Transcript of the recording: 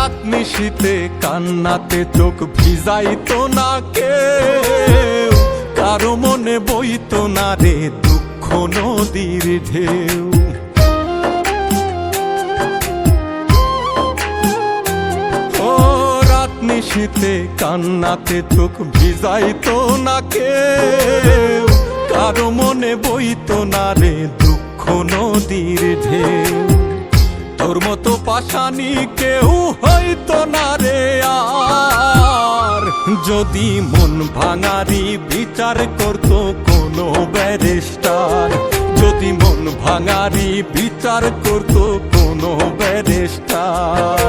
রাত নিশীতে কান্নাতে চোখ ভিজাইতো না কেউ। কারও মনে বইতো না রে দুঃখ নদীর ঢেউ। ও রাত কান্নাতে চোখ ভিজাইতো না কেউ। কারও মনে বইতো না রে দুঃখ নদীর ঢেউ। তোর মতো পাশানি কেউ হয়তো না রে আর। যদি মন ভাঙারি বিচার করতো কোনো ব্যারিস্টার। যদি মন ভাঙারি বিচার করতো কোনো ব্যারিস্টার।